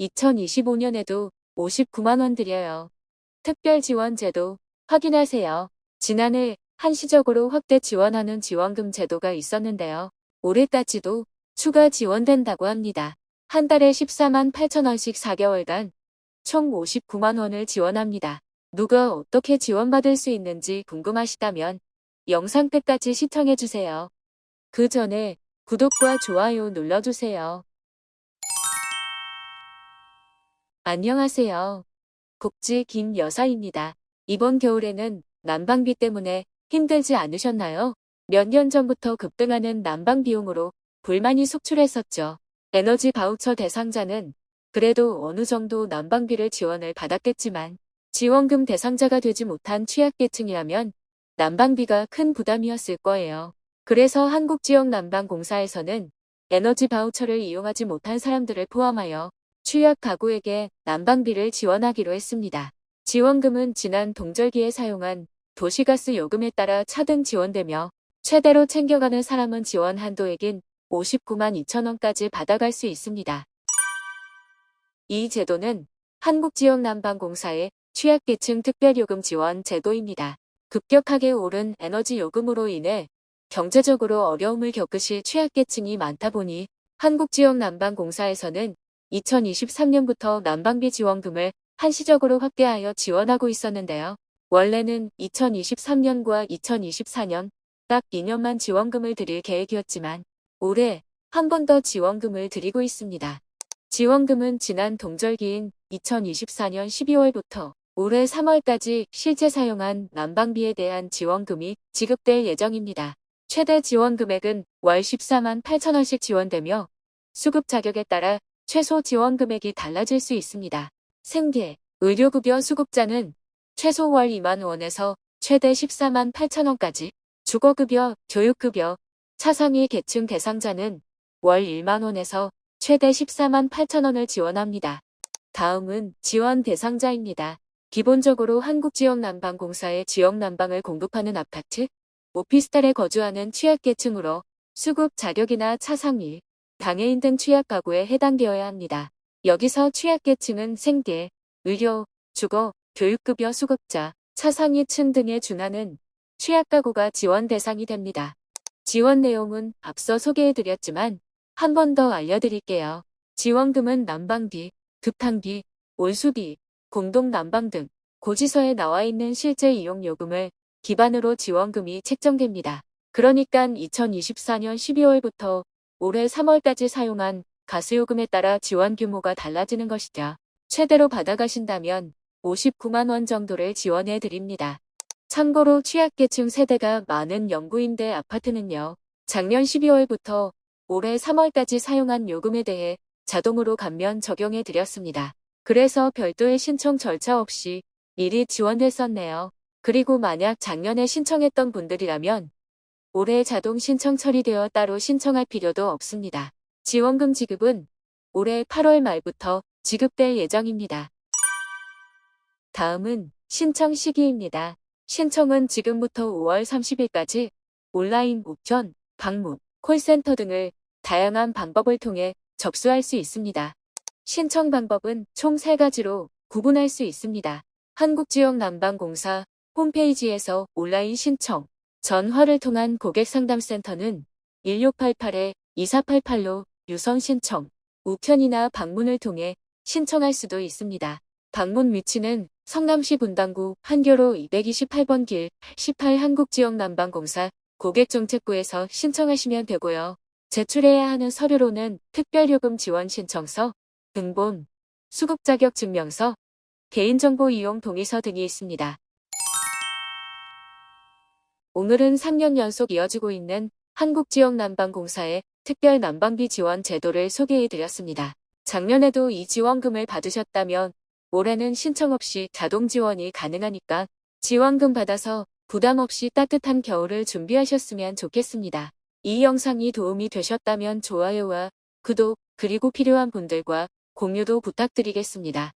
2025년에도 59만원 드려요. 특별 지원 제도 확인하세요. 지난해 한시적으로 확대 지원하는 지원금 제도가 있었는데요. 올해까지도 추가 지원된다고 합니다. 한 달에 14만 8천원씩 4개월간 총 59만원을 지원합니다. 누가 어떻게 지원받을 수 있는지 궁금하시다면 영상 끝까지 시청해주세요. 그 전에 구독과 좋아요 눌러주세요. 안녕하세요. 복지 김 여사입니다. 이번 겨울에는 난방비 때문에 힘들지 않으셨나요? 몇 년 전부터 급등하는 난방 비용으로 불만이 속출했었죠. 에너지 바우처 대상자는 그래도 어느 정도 난방비를 지원을 받았겠지만 지원금 대상자가 되지 못한 취약계층이라면 난방비가 큰 부담이었을 거예요. 그래서 한국지역난방공사에서는 에너지 바우처를 이용하지 못한 사람들을 포함하여 취약 가구에게 난방비를 지원하기로 했습니다. 지원금은 지난 동절기에 사용한 도시가스 요금에 따라 차등 지원되며 최대로 챙겨가는 사람은 지원 한도액인 59만 2천원까지 받아갈 수 있습니다. 이 제도는 한국지역난방공사의 취약계층 특별요금 지원 제도입니다. 급격하게 오른 에너지 요금으로 인해 경제적으로 어려움을 겪으실 취약계층이 많다 보니 한국지역난방공사에서는 2023년부터 난방비 지원금을 한시적으로 확대하여 지원하고 있었는데요. 원래는 2023년과 2024년 딱 2년만 지원금을 드릴 계획이었지만 올해 한 번 더 지원금을 드리고 있습니다. 지원금은 지난 동절기인 2024년 12월부터 올해 3월까지 실제 사용한 난방비에 대한 지원금이 지급될 예정입니다. 최대 지원 금액은 월 14만 8천원씩 지원되며 수급 자격에 따라 최소 지원 금액이 달라질 수 있습니다. 생계, 의료급여 수급자는 최소 월 2만 원에서 최대 14만 8천 원까지, 주거급여, 교육급여, 차상위 계층 대상자는 월 1만 원에서 최대 14만 8천 원을 지원합니다. 다음은 지원 대상자입니다. 기본적으로 한국지역난방공사의 지역난방을 공급하는 아파트, 오피스텔에 거주하는 취약계층으로 수급 자격이나 차상위, 장애인 등 취약 가구에 해당되어야 합니다. 여기서 취약계층은 생계, 의료, 주거, 교육급여 수급자, 차상위층 등에 준하는 취약가구가 지원 대상이 됩니다. 지원 내용은 앞서 소개해드렸지만 한 번 더 알려드릴게요. 지원금은 난방비, 급탕비, 온수비, 공동 난방 등 고지서에 나와 있는 실제 이용 요금을 기반으로 지원금이 책정됩니다. 그러니까 2024년 12월부터 올해 3월까지 사용한 가스요금에 따라 지원 규모가 달라지는 것이죠. 최대로 받아가신다면 59만 원 정도를 지원해 드립니다. 참고로 취약계층 세대가 많은 영구임대 아파트는요. 작년 12월부터 올해 3월까지 사용한 요금에 대해 자동으로 감면 적용해 드렸습니다. 그래서 별도의 신청 절차 없이 미리 지원했었네요. 그리고 만약 작년에 신청했던 분들이라면 올해 자동 신청 처리되어 따로 신청할 필요도 없습니다. 지원금 지급은 올해 8월 말부터 지급될 예정입니다. 다음은 신청 시기입니다. 신청은 지금부터 5월 30일까지 온라인 우편, 방문, 콜센터 등을 다양한 방법을 통해 접수할 수 있습니다. 신청 방법은 총 3가지로 구분할 수 있습니다. 한국지역난방공사 홈페이지에서 온라인 신청, 전화를 통한 고객상담센터는 1688-2488로 유선 신청, 우편이나 방문을 통해 신청할 수도 있습니다. 방문 위치는 성남시 분당구 한교로 228번 길 18 한국지역난방공사 고객정책부에서 신청하시면 되고요. 제출해야 하는 서류로는 특별요금 지원 신청서, 등본, 수급자격 증명서, 개인정보 이용 동의서 등이 있습니다. 오늘은 3년 연속 이어지고 있는 한국지역난방공사의 특별 난방비 지원 제도를 소개해드렸습니다. 작년에도 이 지원금을 받으셨다면 올해는 신청 없이 자동 지원이 가능하니까 지원금 받아서 부담 없이 따뜻한 겨울을 준비하셨으면 좋겠습니다. 이 영상이 도움이 되셨다면 좋아요와 구독 그리고 필요한 분들과 공유도 부탁드리겠습니다.